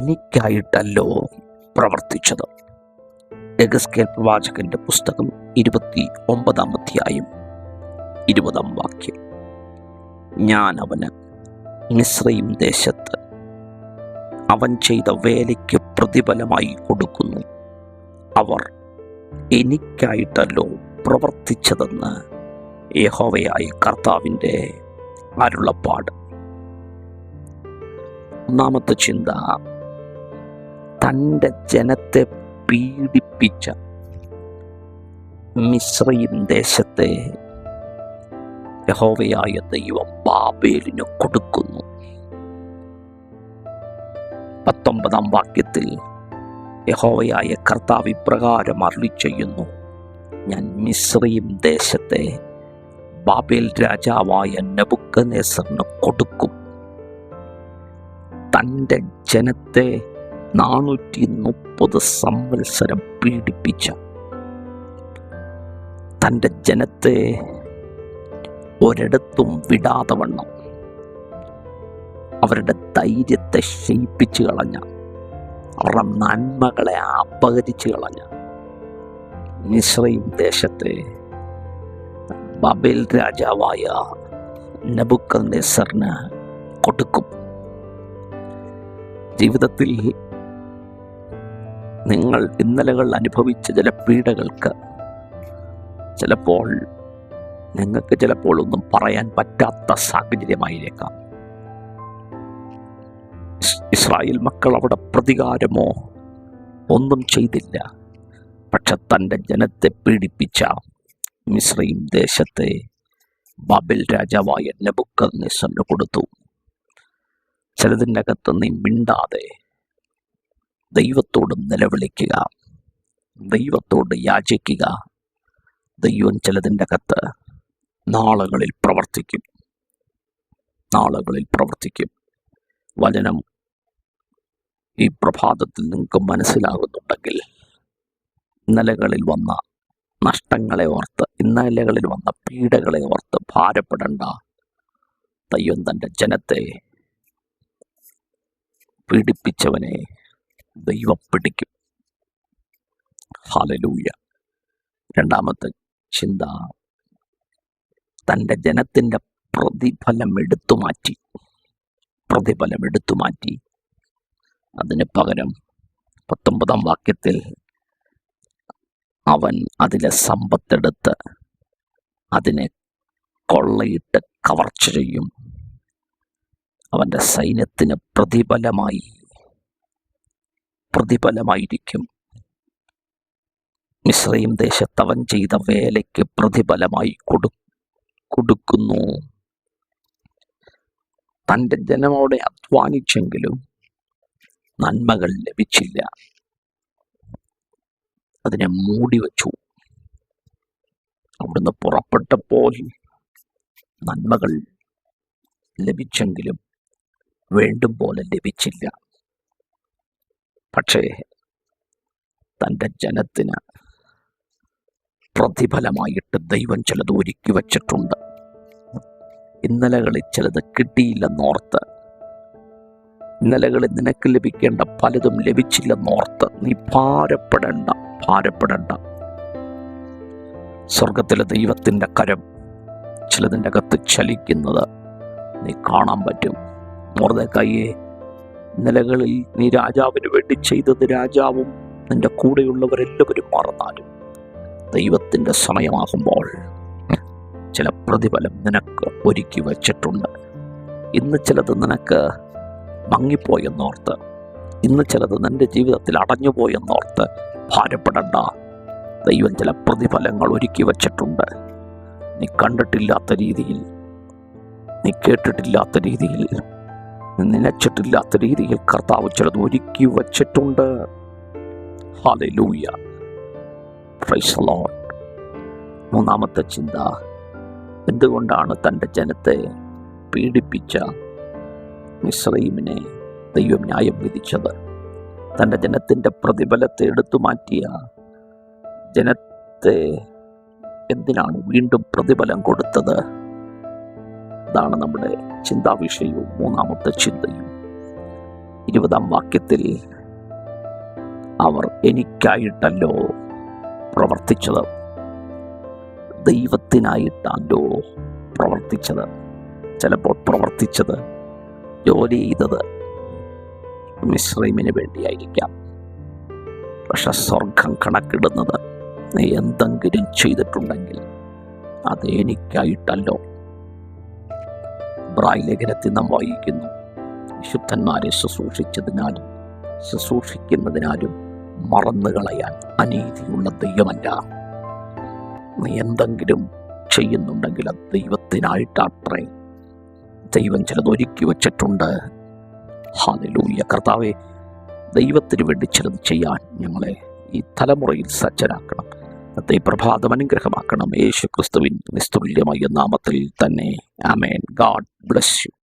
എനിക്കായിട്ടല്ലോ പ്രവർത്തിച്ചത്. എഗസ്കേൽ പ്രവാചകന്റെ പുസ്തകം ഇരുപത്തി ഒമ്പതാം അധ്യായം ഇരുപതാം വാക്യം. ഞാൻ അവന് മിശ്രയും ദേശത്ത് അവൻ ചെയ്ത വേലയ്ക്ക് പ്രതിഫലമായി കൊടുക്കുന്നു. അവർ എനിക്കായിട്ടല്ലോ പ്രവർത്തിച്ചതെന്ന് യഹോവയായ കർത്താവിന്റെ അരുളപ്പാട്. ഒന്നാമത്തെ ചിന്ത തന്റെ ജനത്തെ പീഡിപ്പിച്ച മിശ്രയും ദേശത്തെ യഹോവയായ ദൈവം ബാബേലിന് കൊടുക്കുന്നു. പത്തൊമ്പതാം വാക്യത്തിൽ യഹോവയായ കർത്താവ് ഇപ്രകാരം അരുളി ചെയ്യുന്നു. ഞാൻ മിശ്രയും ദേശത്തെ ബാബേൽ രാജാവായ നബുക്കനേസറിന് കൊടുക്കും. തന്റെ ജനത്തെ നാനൂറ്റി മുപ്പത് സംവത്സരം പീഡിപ്പിച്ച തന്റെ ജനത്തെ ഒരിടത്തും വിടാതെ വണ്ണം. അവരുടെ ധൈര്യത്തെ ക്ഷയിപ്പിച്ചു കളഞ്ഞ അവരുടെ നന്മകളെ അപകരിച്ചു കളഞ്ഞ മിശ്രയും ദേശത്തെ ബബേൽ രാജാവായ നബുക്കന്നെസറിന് കൊടുക്കും. ജീവിതത്തിൽ നിങ്ങൾ ഇന്നലകൾ അനുഭവിച്ച ചില പീഡകൾക്ക് ചിലപ്പോൾ നിങ്ങൾക്ക് ചിലപ്പോൾ ഒന്നും പറയാൻ പറ്റാത്ത സാഹചര്യമായിരിക്കാം ഇസ്- ഇസ്രായേൽ മക്കൾ അവിടെ പ്രതികാരമോ ഒന്നും ചെയ്തില്ല. പക്ഷെ തന്റെ ജനത്തെ പീഡിപ്പിച്ച മിശ്രയും ദേശത്തെ ബബിൽ രാജാവായ നെബുക്കദ്നെസറിന് കൊടുത്തു. ചിലതിന്റെ അകത്ത് നീ മിണ്ടാതെ ദൈവത്തോട് നിലവിളിക്കുക. ദൈവത്തോട് യാചിക്കുക. ദൈവം ചിലതിന്റെ കത്ത് നാളുകളിൽ പ്രവർത്തിക്കും. നാളുകളിൽ പ്രവർത്തിക്കും. വചനം ഈ പ്രഭാതത്തിൽ നിങ്ങൾക്ക് മനസ്സിലാകുന്നുണ്ടെങ്കിൽ ഇന്നലകളിൽ വന്ന നഷ്ടങ്ങളെ ഓർത്ത് ഇന്നലകളിൽ വന്ന പീഡകളെ ഓർത്ത് ഭാരപ്പെടേണ്ട. ദൈവം തന്റെ ജനത്തെ പീഡിപ്പിച്ചവനെ ദൈവം പിടിക്കും. ഹാലലൂയ രണ്ടാമത്തെ ചിന്ത തന്റെ ജനത്തിന്റെ പ്രതിഫലം എടുത്തു മാറ്റി. പ്രതിഫലം എടുത്തു മാറ്റി. അതിന് പകരം പത്തൊമ്പതാം വാക്യത്തിൽ അവൻ അതിലെ സമ്പത്തെടുത്ത് അതിനെ കൊള്ളയിട്ട് കവർച്ച ചെയ്യും. അവന്റെ സൈന്യത്തിന് പ്രതിഫലമായി പ്രതിഫലമായിരിക്കും. മിശ്രയും ദേശത്തവൻ ചെയ്ത വേലയ്ക്ക് പ്രതിഫലമായി കൊടു കൊടുക്കുന്നു. തന്റെ ജനമോടെ അധ്വാനിച്ചെങ്കിലും നന്മകൾ ലഭിച്ചില്ല. അതിനെ മൂടി വച്ചു അവിടുന്ന് പുറപ്പെട്ടപ്പോൾ നന്മകൾ ലഭിച്ചെങ്കിലും വേണ്ടും പോലെ ലഭിച്ചില്ല. പക്ഷേ തന്റെ ജനത്തിന് പ്രതിഫലമായിട്ട് ദൈവം ചിലത് ഒരുക്കി വച്ചിട്ടുണ്ട്. ഇന്നലകളിൽ ചിലത് കിട്ടിയില്ലെന്നോർത്ത് ഇന്നലകളിൽ നിനക്ക് ലഭിക്കേണ്ട പലതും ലഭിച്ചില്ലെന്നോർത്ത് നീ ഭാരപ്പെടേണ്ട ഭാരപ്പെടേണ്ട. സ്വർഗത്തിലെ ദൈവത്തിന്റെ കരം ചിലതിന്റെ അകത്ത് ചലിക്കുന്നത് നീ കാണാൻ പറ്റും. മോർദക്കായെ നിലകളിൽ നീ രാജാവിന് വേണ്ടി ചെയ്തത് രാജാവും നിന്റെ കൂടെയുള്ളവരെല്ലാവരും മറന്നാലും ദൈവത്തിന്റെ സമയമാകുമ്പോൾ ചില പ്രതിഫലം നിനക്ക് ഒരുക്കി വച്ചിട്ടുണ്ട്. ഇന്ന് ചിലത് നിനക്ക് മങ്ങിപ്പോയെന്നോർത്ത് ഇന്ന് ചിലത് നിന്റെ ജീവിതത്തിൽ അടഞ്ഞുപോയെന്നോർത്ത് ഭാരപ്പെടണ്ട. ദൈവം ചില പ്രതിഫലങ്ങൾ ഒരുക്കി വച്ചിട്ടുണ്ട്. നീ കണ്ടിട്ടില്ലാത്ത രീതിയിൽ നീ കേട്ടിട്ടില്ലാത്ത രീതിയിൽ നീ നനച്ചിട്ടില്ലാത്ത രീതിയിൽ കർത്താവ് ചിലത് ഒരുക്കി വച്ചിട്ടുണ്ട്. മൂന്നാമത്തെ ചിന്ത എന്തുകൊണ്ടാണ് തന്റെ ജനത്തെ പീഡിപ്പിച്ച മിശ്രൈമിനെ ദൈവം ന്യായം വിധിച്ചത്? തന്റെ ജനത്തിന്റെ പ്രതിഫലത്തെ എടുത്തു മാറ്റിയ ജനത്തെ എന്തിനാണ് വീണ്ടും പ്രതിഫലം കൊടുത്തത്? അതാണ് നമ്മുടെ ചിന്താവിഷയവും മൂന്നാമത്തെ ചിന്തയും. ഇരുപതാം വാക്യത്തിൽ അവർ എനിക്കായിട്ടല്ലോ പ്രവർത്തിച്ചത്. ദൈവത്തിനായിട്ടല്ലോ പ്രവർത്തിച്ചത്. ചിലപ്പോൾ പ്രവർത്തിച്ചത് ജോലി ചെയ്തത് മിശ്രീമിന് വേണ്ടിയായിരിക്കാം. പക്ഷെ സ്വർഗം കണക്കിടുന്നത് നീ എന്തെങ്കിലും ചെയ്തിട്ടുണ്ടെങ്കിൽ അത് എനിക്കായിട്ടല്ലോ ബ്രായ് ലേഖനത്തിൽ നാം വായിക്കുന്നു. വിശുദ്ധന്മാരെ ശുശ്രൂഷിച്ചതിനാലും ശുശ്രൂഷിക്കുന്നതിനാലും മറന്നുകളയാൻ അനീതിയുള്ള ദൈവമല്ല. നീ എന്തെങ്കിലും ചെയ്യുന്നുണ്ടെങ്കിൽ അത് ദൈവത്തിനായിട്ടാത്രേ ദൈവം ചിലത് ഒരുക്കി വച്ചിട്ടുണ്ട്. ഹാലലൂയ കർത്താവെ ദൈവത്തിന് വേണ്ടി ചിലത് ചെയ്യാൻ ഞങ്ങളെ ഈ തലമുറയിൽ സജ്ജരാക്കണം. ഇന്നത്തെ പ്രഭാതം അനുഗ്രഹമാക്കണം യേശു ക്രിസ്തുവിൻ നിസ്തുല്യമായ നാമത്തിൽ തന്നെ. ആമേൻ. God bless you.